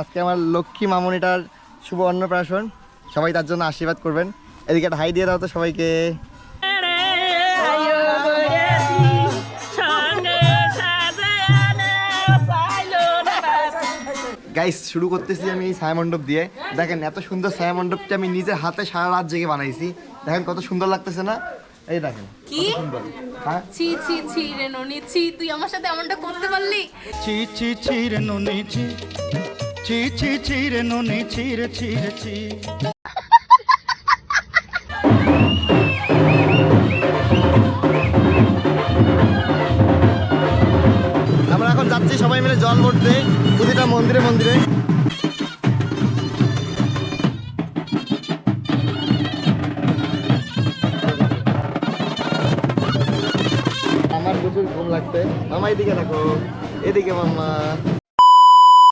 আজকে আমার লক্ষ্মী মামনিটার শুভ অন্নপ্রাশন। সবাই তার জন্য আশীর্বাদ করবেন। এদিকে হাই দিয়ে দাও তো সবাইকে। গাইস শুরু করতেছি আমি এই ছায়া মণ্ডপ দিয়ে। দেখেন এত সুন্দর ছায়া মণ্ডপটা আমি নিজের হাতে সারা রাত জেগে বানাইছি। দেখেন কত সুন্দর লাগতেছে না? এই দেখেন কি? সুন্দর। হ্যাঁ? ছি ছি ছি রে ননি ছি তুই আমার সাথে এমনটা করতে পারলি? চি চি চি রে নুনি চি চি চি চি রে নুনি চি রে চি রে চি আমরা এখন যাচ্ছি সবাই মিলে জল ভরতে, প্রতিটা মন্দিরে মন্দিরে। আমার প্রচুর ঘুম লাগছে। মামা, এদিকে দেখো। এদিকে মামা।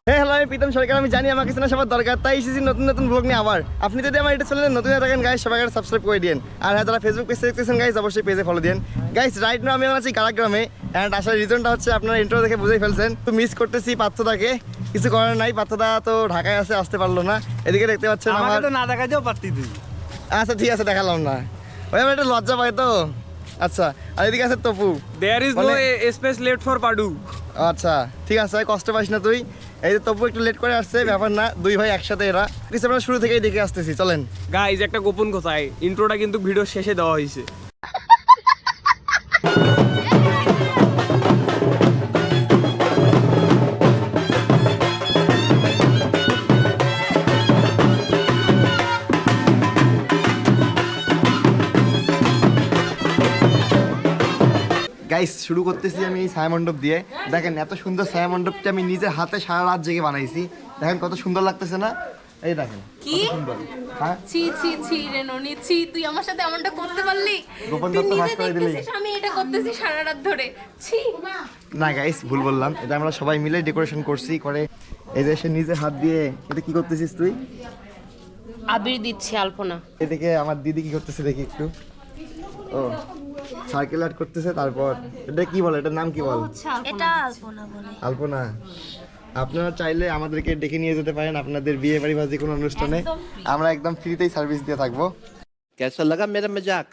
হ্যাঁ হ্যালো আমি প্রীতম সরকার আমি জানি আমার কিছু না সবার দরকার তাই এসেছি নতুন নতুন ব্লগ নিয়ে আবার। আপনি যদি আমার এটা চ্যানেলে নতুন হয়ে থাকেন গাইস সবাই সাবস্ক্রাইব করে দিন আর হ্যাঁ যারা ফেসবুক পেজ দেখতেছেন গাইস অবশ্যই পেজে ফলো দিন গাইস রাইট নাও আমি এখন আছি কারাগ্রামে অ্যান্ড আসার রিজনটা হচ্ছে আপনারা ইন্টারো দেখে বুঝেই ফেলছেন। তো মিস করতেছি পাত্রদাকে কিছু করার নাই পাত্রদা তো ঢাকায় আছে আসতে পারল না। এদিকে দেখতে পাচ্ছেন আমার আমাকে না দেখাইতেও পারতি তুই। আচ্ছা ঠিক আছে দেখালাম না। ওই আমার একটা লজ্জা পাই তো। আচ্ছা আর এদিকে আছে তপু। No মানে- a- space left for Padu. আচ্ছা ঠিক আছে কষ্ট পাইস না তুই। এই যে তবু একটু লেট করে আসছে, ব্যাপার না, দুই ভাই একসাথে এরা। কিছু আমরা শুরু থেকেই দেখে আসতেছি, চলেন। গাইজ একটা গোপন কথায় ইন্ট্রোটা কিন্তু ভিডিও শেষে দেওয়া হয়েছে। গাইস শুরু করতেছি আমি এই ছায়া মণ্ডপ দিয়ে। দেখেন এত সুন্দর ছায়া মণ্ডপটা আমি নিজের হাতে সারা রাত জেগে বানাইছি। দেখেন কত সুন্দর লাগতেছে না? এই দেখেন কি? কত সুন্দর। হ্যাঁ? ছি ছি ছি রে ননি ছি তুই আমার সাথে এমনটা করতে পারলি? গোপন তথ্য ফাঁস করে দিলি। আমি এটা করতেছি সারা রাত ধরে। ছি। না গাইস ভুল বললাম। এটা আমরা সবাই মিলে ডেকোরেশন করছি করে এই যে সে নিজে হাত দিয়ে এটা কি করতেছিস তুই? আবির দিচ্ছি আলপনা। এদিকে আমার দিদি কি করতেছে দেখি একটু। ও। সার্কেল আর্ট করতেছে তারপর এটা কি বলে? এটার নাম কি বল? এটা আলপনা বলে। আলপনা। আপনারা চাইলে আমাদেরকে ডেকে নিয়ে যেতে পারেন আপনাদের বিয়ে বাড়ি বা যে কোনো অনুষ্ঠানে। আমরা একদম ফ্রিতেই সার্ভিস দিয়ে থাকব। কেসা লাগা মেরা মজাক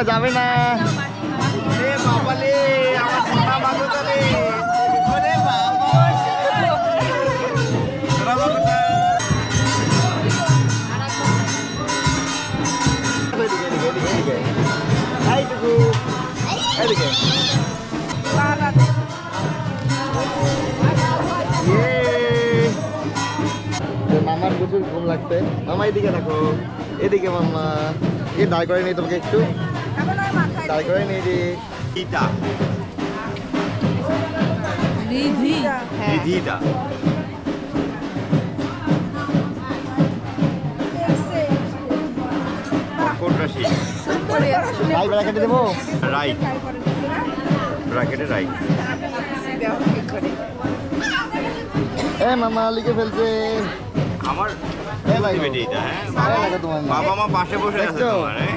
খাওয়া যাবে না। মামার প্রচুর ঘুম লাগছে। মামা, এদিকে দেখো। এদিকে মামা। এ দাঁড় করে নেই তোমাকে একটু। দাঁড় করে নিধি ইটা নিধি। নিধিটা। কোন রাশি। রাই ব্র্যাকেটে দেবো? রাই ব্র্যাকেটে রাই এ মামা লিখে ফেলছে। আমার বেটি এটা হ্যাঁ? বাবা মা পাশে বসে আছে তোমার হ্যাঁ?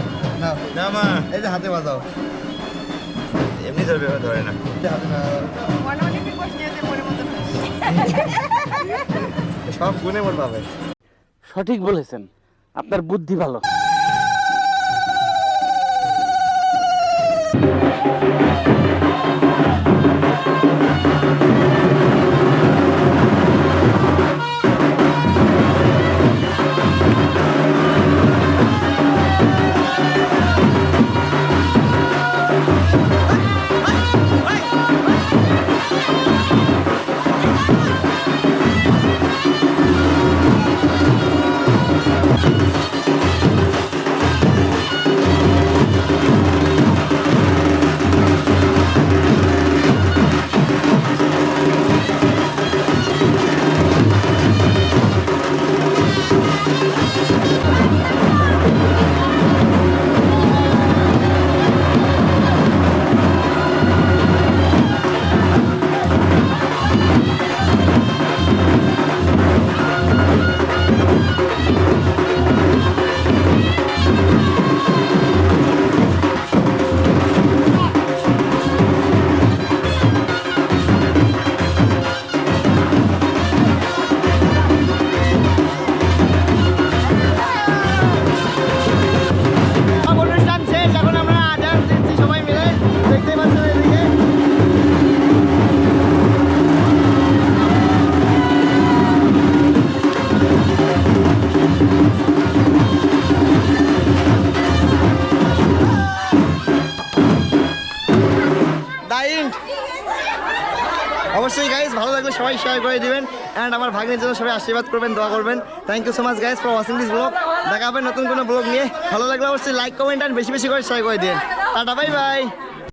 না না মা এই যে হাতে বাজাও। এমনি ধরবে ধরে না। হাতে না সব গুনে মোট পাবে সঠিক বলেছেন। আপনার বুদ্ধি ভালো। দাইন্ট অবশ্যই গাইজ ভালো লাগলে সবাই শেয়ার করে দিবেন। অ্যান্ড আমার ভাগ্নের জন্য সবাই আশীর্বাদ করবেন, দোয়া করবেন। Thank you so much guys for watching this blog দেখা হবে নতুন কোনো ব্লগ নিয়ে। ভালো লাগলে অবশ্যই লাইক কমেন্ট অ্যান্ড বেশি বেশি করে শেয়ার করে দিন টাটা বাই বাই